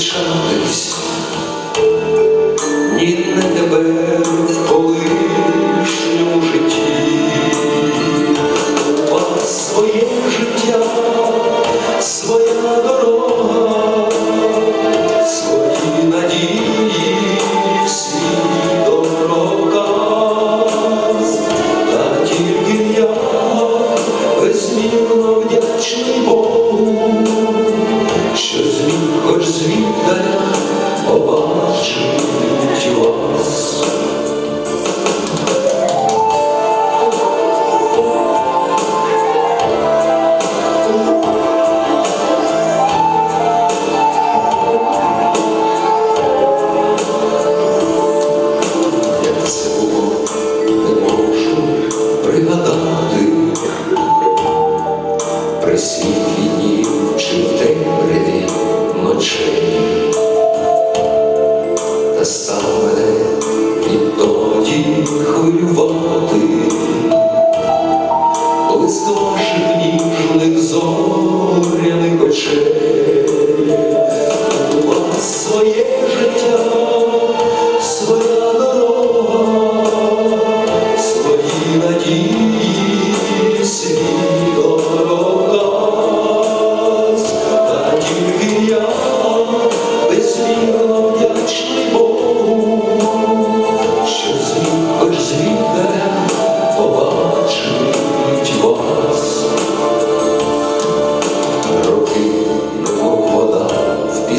лиш ні на тебе в.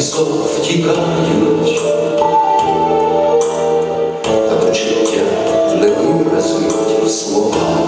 пісок втікають, та почуття не виразить слова.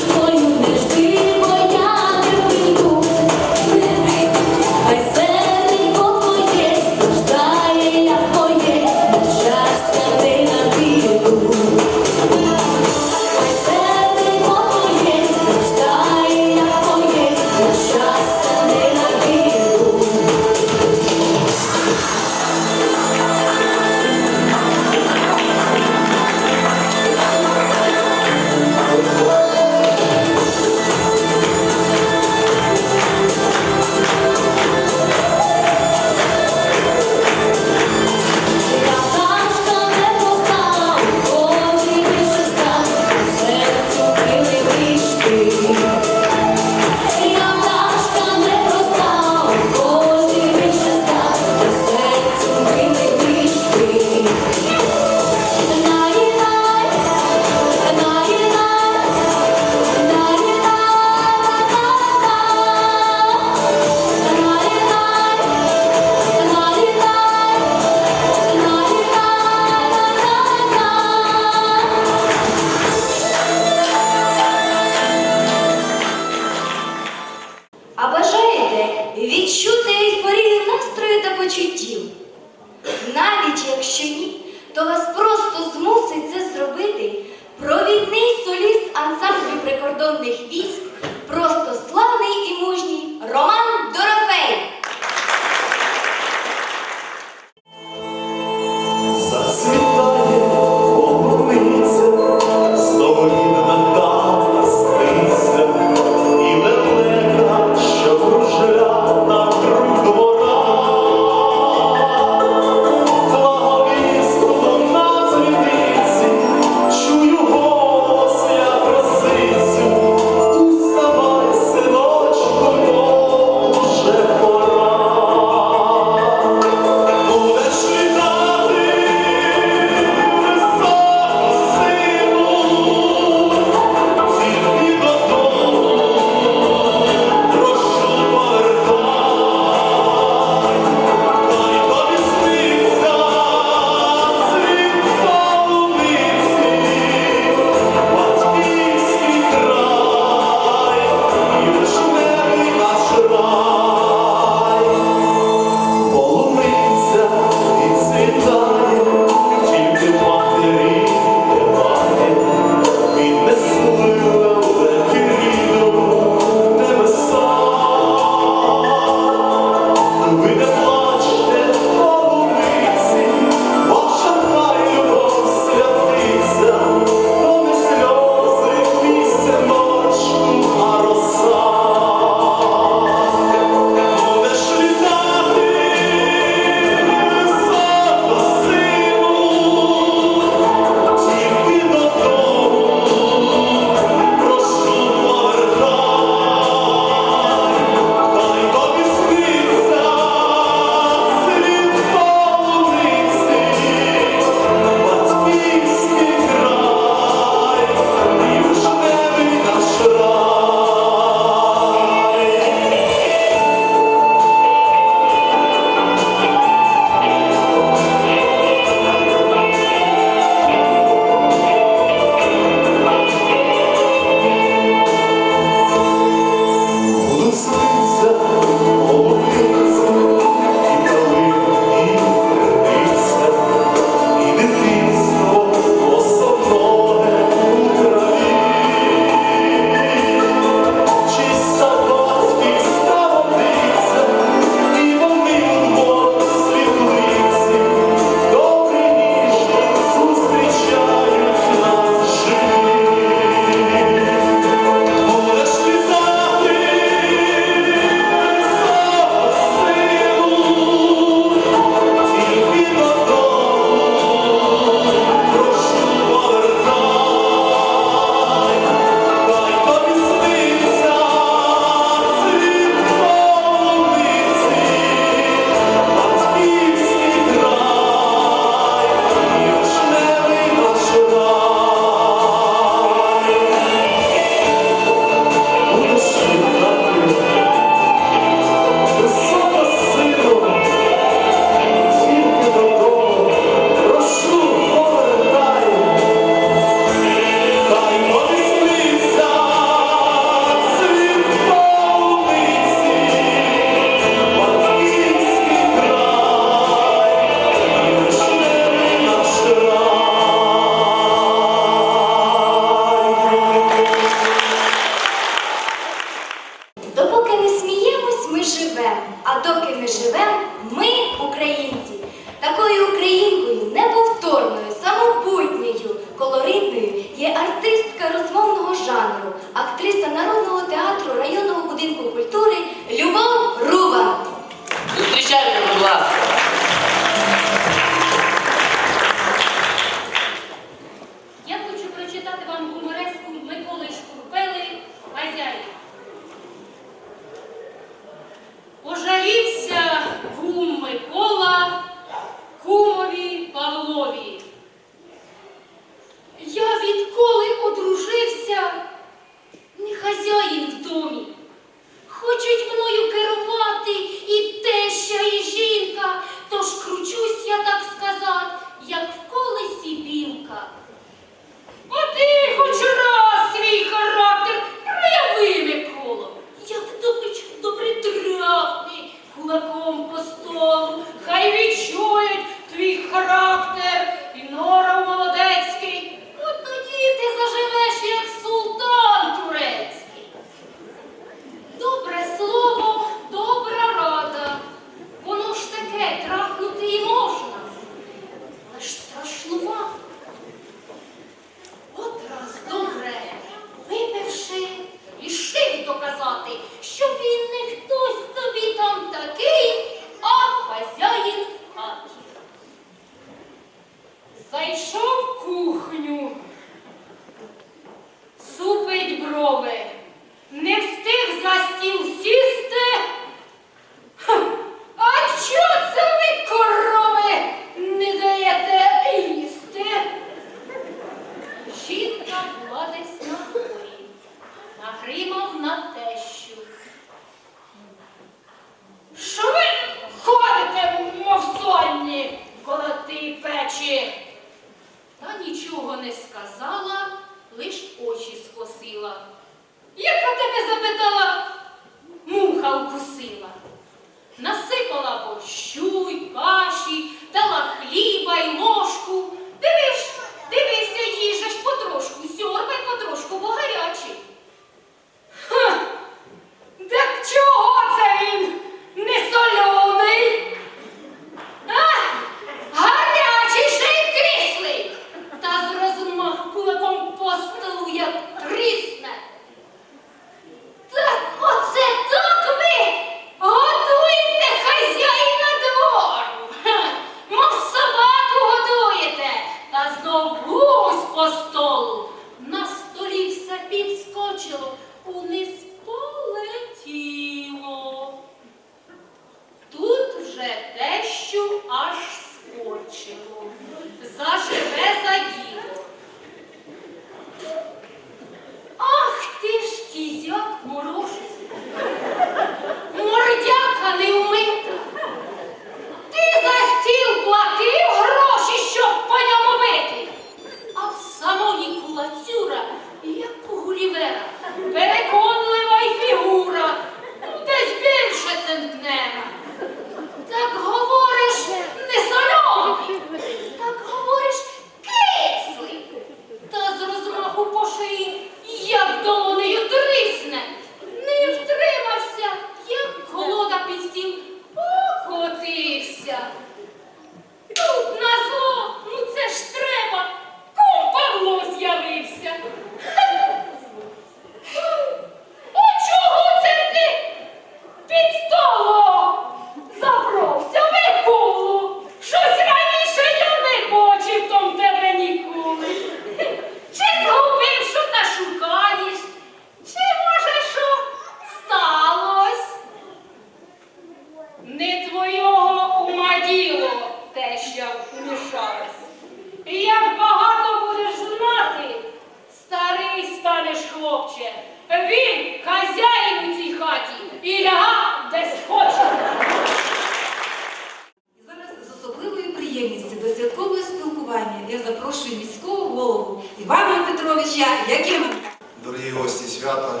свята,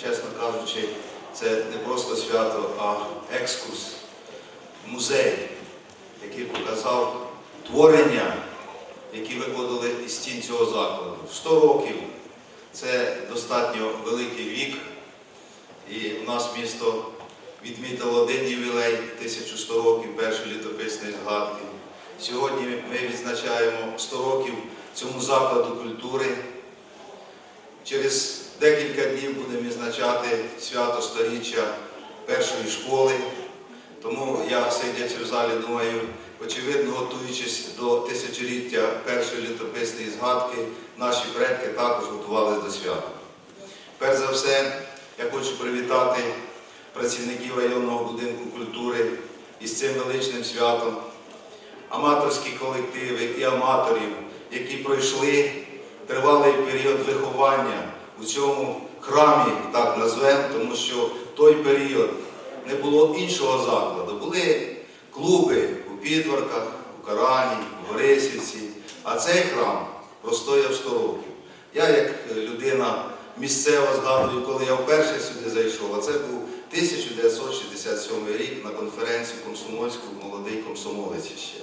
чесно кажучи, це не просто свято, а екскурс, музей, який показав творення, які виходили із стін цього закладу. 100 років це достатньо великий вік. І в нас місто відмітило один ювілей 1100 років першої літописної згадки. Сьогодні ми відзначаємо 100 років цьому закладу культури. Через декілька днів будемо відзначати свято сторіччя першої школи. Тому я, сидячи в залі, думаю, очевидно, готуючись до тисячоліття першої літописної згадки, наші предки також готувалися до свята. Перш за все, я хочу привітати працівників районного будинку культури із цим величним святом, аматорські колективи і аматорів, які пройшли тривалий період виховання у цьому храмі, так назвемо, тому що в той період не було іншого закладу. Були клуби у Підварках, у Карані, у Борисівці, а цей храм простояв 100 років. Я, як людина місцева, згадую, коли я вперше сюди зайшов, а це був 1967 рік на конференцію комсомольську молодий комсомолець ще.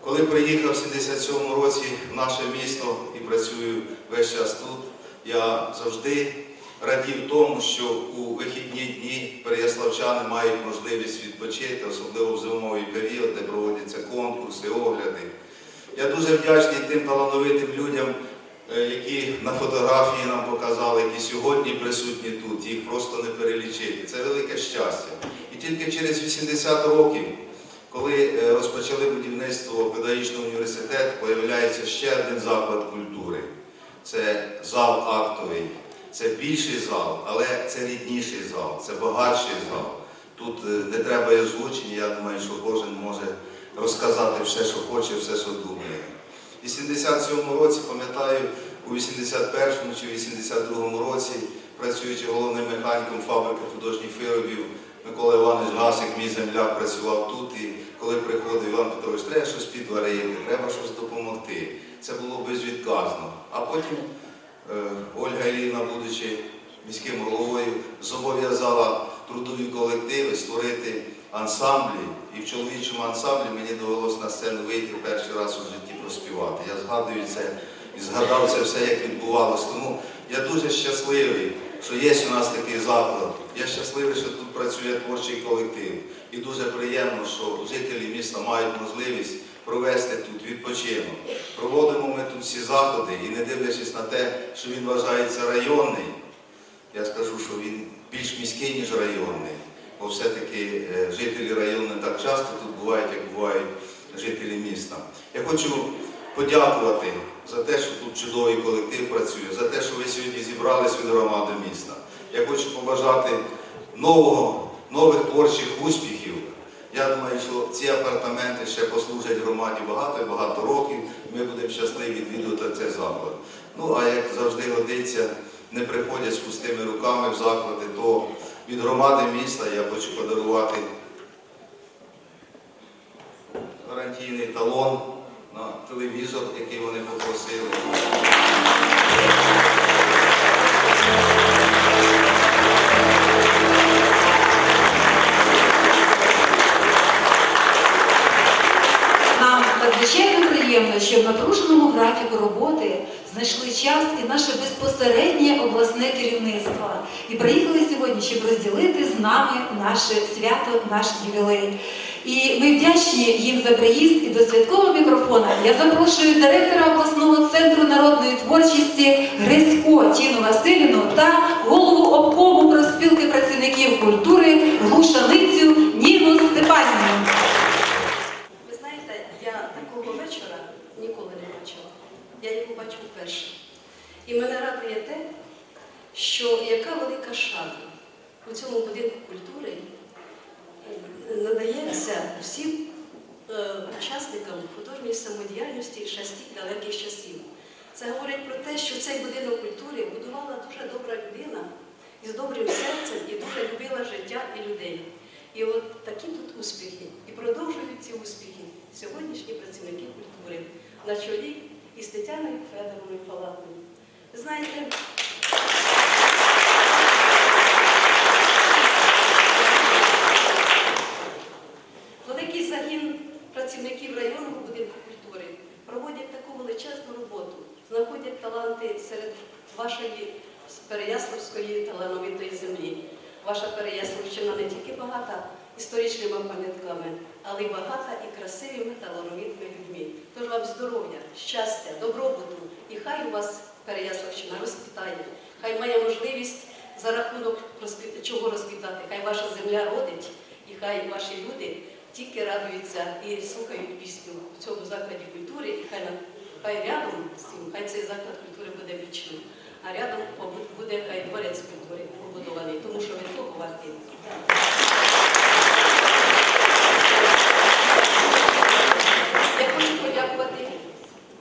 Коли приїхав в 77 році в наше місто і працюю весь час тут, я завжди радів тому, що у вихідні дні переяславчани мають можливість відпочити, особливо в зимовий період, де проводяться конкурси, огляди. Я дуже вдячний тим талановитим людям, е, які на фотографії нам показали, які сьогодні присутні тут. Їх просто не перелічити. Це велике щастя. І тільки через 80 років, коли е, розпочали будівництво педагогічного університету, з'являється ще один заклад культури. Це зал актовий. Це більший зал, але це рідніший зал, це багатший зал. Тут не треба і озвучення, я думаю, що кожен може розказати все, що хоче, все, що думає. В 87-му році, пам'ятаю, у 81-му чи 82-му році, працюючи головним механіком фабрики художніх виробів, Микола Іванович Гасик, мій земляк, працював тут. І коли приходив Іван Петрович, треба щось підварити, треба щось допомогти. Це було безвідказно. А потім е, Ольга Іллівна, будучи міським головою, зобов'язала трудові колективи створити ансамблі. І в чоловічому ансамблі мені довелося на сцену вийти перший раз у житті проспівати. Я згадую це і згадав це все, як відбувалося. Тому я дуже щасливий, що є у нас такий заклад. Я щасливий, що тут працює творчий колектив. І дуже приємно, що жителі міста мають можливість провести тут відпочинок. Проводимо ми тут всі заходи і не дивлячись на те, що він вважається районний, я скажу, що він більш міський, ніж районний. Бо все-таки е, жителі району не так часто тут бувають, як бувають жителі міста. Я хочу подякувати за те, що тут чудовий колектив працює, за те, що ви сьогодні зібрались від громади міста. Я хочу побажати нового, нових творчих успіхів. Я думаю, що ці апартаменти ще послужать громаді багато і багато років. Ми будемо щасливі відвідувати цей заклад. Ну а як завжди годиться, не приходять з пустими руками в заклади, то від громади міста я хочу подарувати гарантійний талон на телевізор, який вони попросили. Що в напруженому графіку роботи знайшли час і наше безпосереднє обласне керівництво. І приїхали сьогодні, щоб розділити з нами наше свято, наш ювілей. І ми вдячні їм за приїзд і до святкового мікрофона. Я запрошую директора обласного центру народної творчості Грисько Тіну Василівну та голову обкому профспілки працівників культури Глушаницю Ніну Степанівну. Ви знаєте, я такого вечора ніколи не бачила. Я бачу вперше. І мене радує те, що яка велика шана у цьому будинку культури е, надається всім е, учасникам художньої самодіяльності тих далеких часів. Це говорить про те, що цей будинок культури будувала дуже добра людина із добрим серцем і дуже любила життя і людей. І от такі тут успіхи. І продовжують ці успіхи сьогоднішні працівники культури на чолі із Тетяною Федоровною Палатною. Знаєте, великий загін працівників районного будинку культури проводять таку величезну роботу, знаходять таланти серед вашої Переяславської талановитої землі. Ваша Переяславщина не тільки багата історичними пам'ятками, але багата і красивими та талановитими людьми. Тож вам здоров'я, щастя, добробуту. І хай у вас Переяславщина розквітає, хай має можливість за рахунок чого розквітати, хай ваша земля родить, і хай ваші люди тільки радуються і слухають пісню в цьому закладі культури, і хай, хай рядом з цим, хай цей заклад культури буде вічним, а рядом буде хай дворець культури побудований, тому що ви того варті. Я хочу подякувати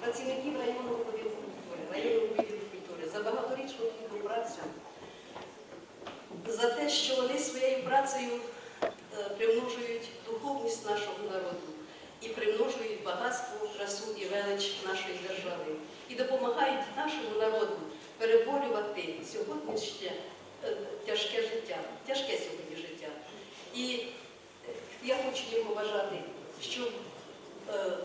працівників районного будинку культури, районного відділу культури за багаторічну співпрацю, за те, що вони своєю працею е, примножують духовність нашого народу і примножують багатство, красу і велич нашої держави і допомагають нашому народу переборювати сьогоднішнє е, тяжке життя, тяжке сьогодні життя. І е, я хочу їм побажати, щоб е,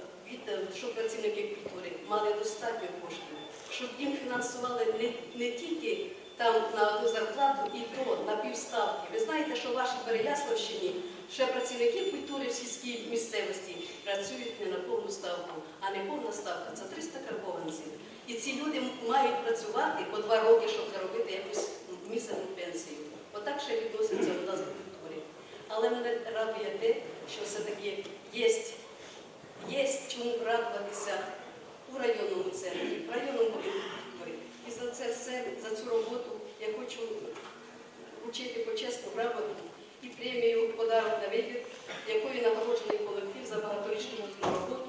щоб працівники культури мали достатньо коштів, щоб їм фінансували не, не тільки там на одну зарплату і то на півставки. Ви знаєте, що в вашій Переяславщині ще працівники культури в сільській місцевості працюють не на повну ставку, а не повна ставка це 300 карбованців. І ці люди мають працювати по два роки, щоб заробити якусь місцеву пенсію. Отак ще відноситься до нас до культури. Але мене радує те, що все-таки є Є чому радуватися у районному центрі, в районному культури. І за це все, за цю роботу я хочу вручити почесну грамоту і премію подарок на вибір, якою нагороджений колектив за багаторічну роботу,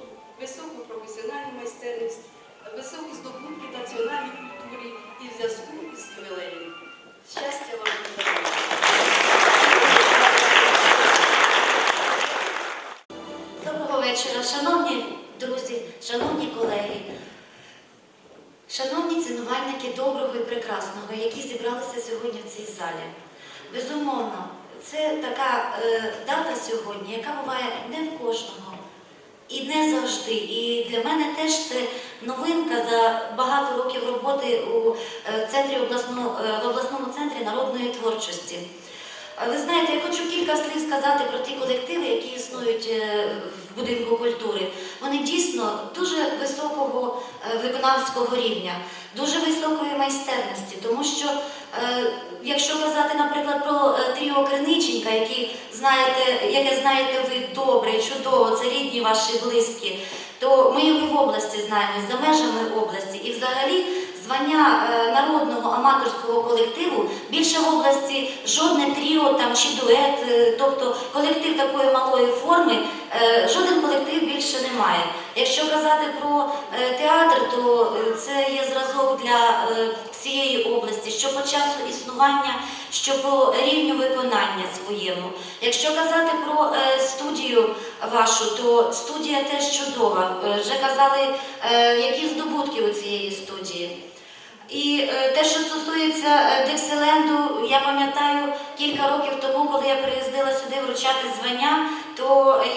кілька слів сказати про ті колективи, які існують е, в будинку культури. Вони дійсно дуже високого е, виконавського рівня, дуже високої майстерності, тому що е, якщо казати, наприклад, про тріо Криниченька, знаєте, яке знаєте ви добре, чудово, це рідні ваші близькі, то ми його в області знаємо, за межами області. І взагалі звання е, народного аматорського колективу більше в області жодне тріо там чи дует, е, тобто колектив такої малої форми, е, жоден колектив більше немає. Якщо казати про театр, то це є зразок для всієї області, що по часу існування, що по рівню виконання своєму. Якщо казати про студію вашу, то студія теж чудова. Вже казали, які здобутки у цієї студії. І е, те, що стосується е, Диксиленду, я пам'ятаю кілька років тому, коли я приїздила сюди вручати звання, то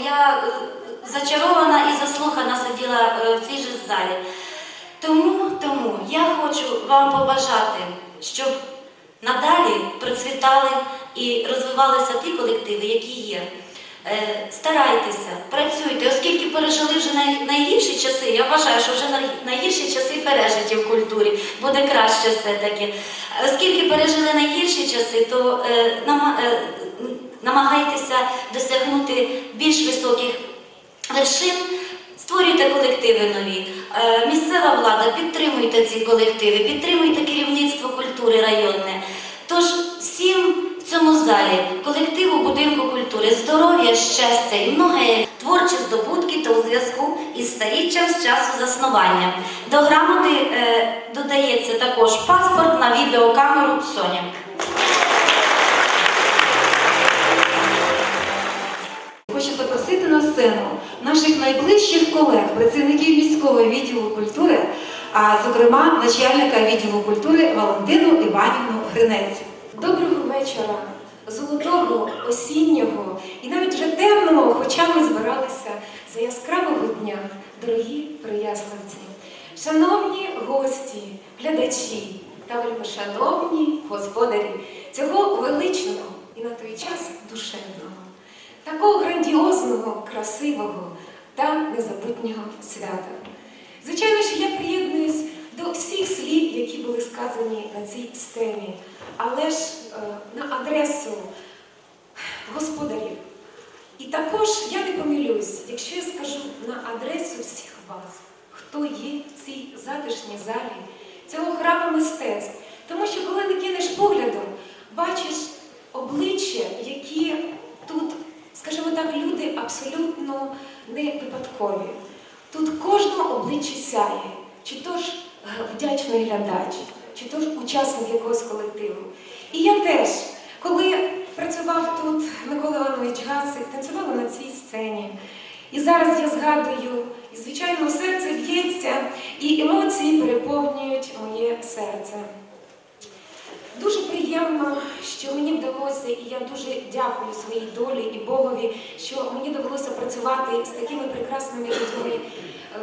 я е, зачарована і заслухана сиділа в цій же залі. Тому, тому я хочу вам побажати, щоб надалі процвітали і розвивалися ті колективи, які є. Е, Старайтеся, працюйте, оскільки пережили вже найгірші часи. Я вважаю, що вже най- найгірші часи пережиті в культурі, буде краще все-таки. Оскільки пережили найгірші часи, то е, е, намагайтеся досягнути більш високих вершин. Створюйте колективи нові. Місцева влада, підтримуйте ці колективи, підтримуйте керівництво культури районне. Тож всім цьому залі, колективу будинку культури, здоров'я, щастя і многе творчі здобутки та у зв'язку із старіччям з часу заснування. До грамоти е, додається також паспорт на відеокамеру Соня. Хочу запросити на сцену наших найближчих колег, працівників міського відділу культури, а зокрема начальника відділу культури Валентину Іванівну Гринець. Доброго вечора, золотого, осіннього і навіть вже темного, хоча ми збиралися за яскравого дня, дорогі прияславці, шановні гості, глядачі та вельмишановні господарі цього величного і на той час душевного, такого грандіозного, красивого та незабутнього свята. Звичайно ж, я приєднуюсь до всіх. показані на цій сцені, але ж е, на адресу господарів. І також я не помилюсь, якщо я скажу на адресу всіх вас, хто є в цій затишній залі цього храму мистецтв. Тому що коли не кинеш поглядом, бачиш обличчя, які тут, скажімо так, люди абсолютно не випадкові. Тут кожного обличчя сяє, чи то ж е, вдячний глядач, чи то ж учасник якогось колективу. І я теж, коли працював тут Микола Іванович Гасик, танцювала на цій сцені. І зараз я згадую, і звичайно серце б'ється, і емоції переповнюють моє серце. Дуже приємно, що мені вдалося, і я дуже дякую своїй долі і Богові, що мені довелося працювати з такими прекрасними людьми,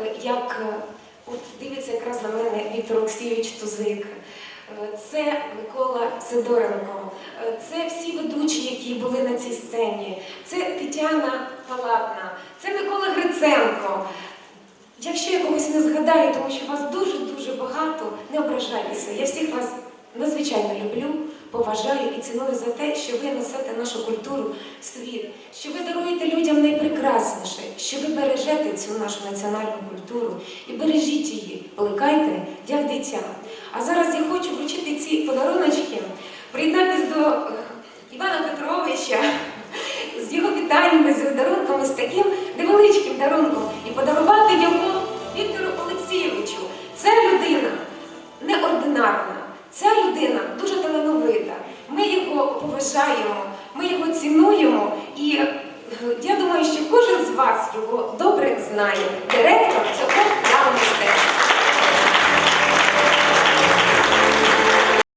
е, як е, от дивиться якраз на мене Віктор Олексійович Тузик. Е, Це Микола Сидоренко, е, це всі ведучі, які були на цій сцені, це Тетяна Палатна, це Микола Гриценко. Якщо я когось не згадаю, тому що вас дуже-дуже багато, не ображайтеся. Я всіх вас надзвичайно люблю, поважаю і ціную за те, що ви несете нашу культуру в світ, що ви даруєте людям найпрекрасніше, що ви бережете цю нашу національну культуру і бережіть її, плекайте, як дитя. А зараз я хочу вручити ці подаруночки, приєднатись до е, Івана Петровича з його вітаннями, з його дарунками, з таким невеличким дарунком і подарувати його Віктору Олексійовичу. Це людина неординарна, ця людина дуже талановита. Ми його поважаємо, ми його цінуємо і е, я думаю, що кожен з вас його добре знає. Директор цього.